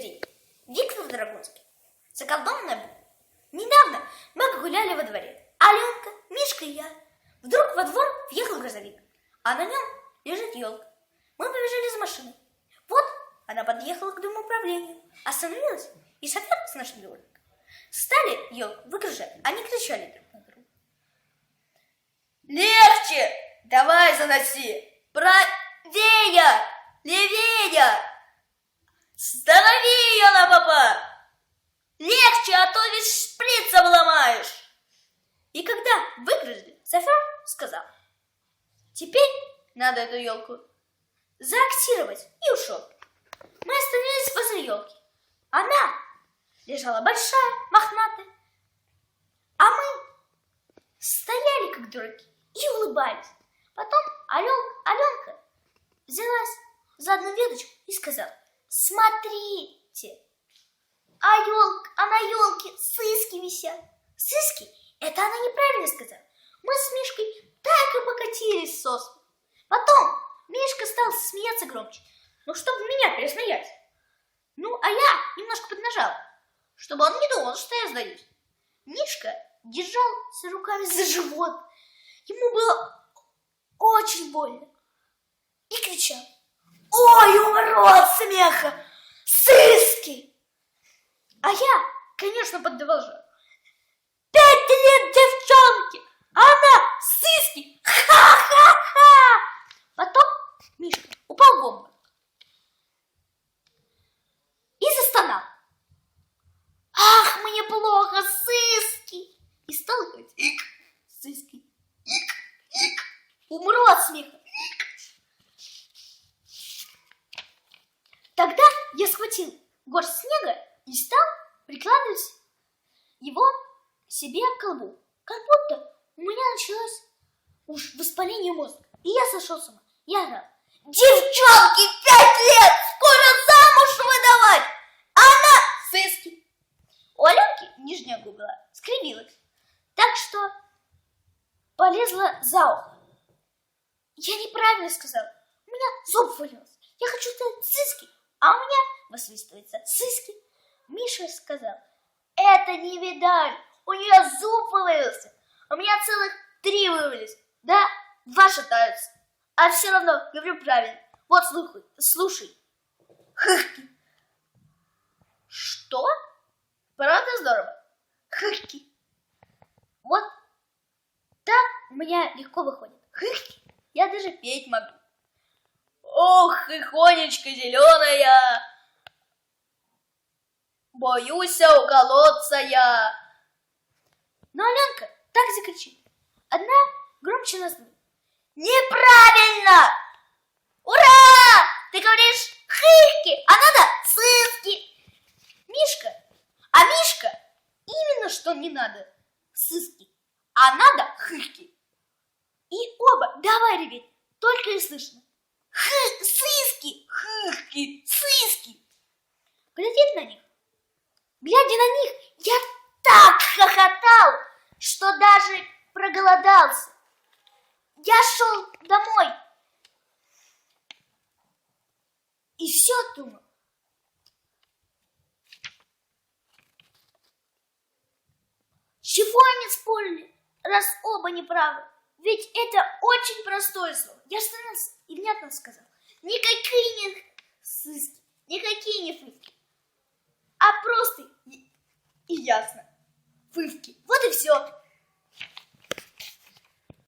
3. Виктор Драгунский. Заколдованная буква. Недавно мы гуляли во дворе. Аленка, Мишка и я. Вдруг во двор въехал грузовик, а на нем лежит елка. Мы побежали за машиной. Вот она подъехала к дому управления, остановилась, и шофер с нашим дворником стали елку выгружать. Они кричали друг на друга. Легче! Давай заноси! Правее! Левее! Станови ее на попа! Легче, а то ведь шприц обломаешь! И когда выгрузили, шофер сказал, теперь надо эту елку заактировать и ушел. Мы остановились возле елки. Она лежала большая, мохнатая, а мы стояли как дураки и улыбались. Потом Ален, Аленка взялась за одну веточку и сказала, смотрите, а, елка, а на елке сыски висят. Сыски? Это она неправильно сказала. Мы с Мишкой так и покатились с осмом. Потом Мишка стал смеяться громче, ну, чтобы меня пересмеять. Ну, а я немножко поднажала, чтобы он не думал, что я сдаюсь. Мишка держался руками за живот. Ему было очень больно. И кричал. Ой, умру от смеха! Сыски! А я, конечно, поддавал жару. Пять лет девчонки, а она сыски! Ха-ха-ха! Потом Мишка упал в обморок и застонал. Ах, мне плохо, сыски! И стал говорить, ик, сыски, ик, ик. Умру от смеха. Тогда я схватил горсть снега и стал прикладывать его себе к колбу. Как будто у меня началось уж воспаление мозга. И я сошел с ума. Я орал. Девчонки, пять лет! Скоро замуж выдавать! Она сыски. У Аленки нижняя губа скривилась. Так что полезла за ухо. Я неправильно сказал. У меня зуб вылез. Я хочу сказать сыски, а у меня высвистывается сыски. Миша сказал, это не видаль, у нее зуб вывалился. У меня целых три вывалились. Да, два шатаются. А все равно говорю правильно. Вот слушай, слушай. Хыхки. Что? Правда здорово? Хыхки. Вот так у меня легко выходит. Хыхки. Я даже петь могу. Ох, ихонечка зеленая! Боюсь уколоться я. Но Аленка так закричит. Одна громче нас. Неправильно! Ура! Ты говоришь хыхки, а надо сыски. Мишка, а Мишка именно что не надо сыски, а надо хыхки. И оба давай реветь, только и слышно. Хы, сыски, хыхки, сыски. Глядеть на них, глядя на них, я так хохотал, что даже проголодался. Я шел домой и все думал. Чего они спорили, раз оба неправы? Ведь это очень простое слово. Я раз и внятно сказал. Никакие не сыски, никакие не фыфки, а просто и ясно. Фывки. Вот и все.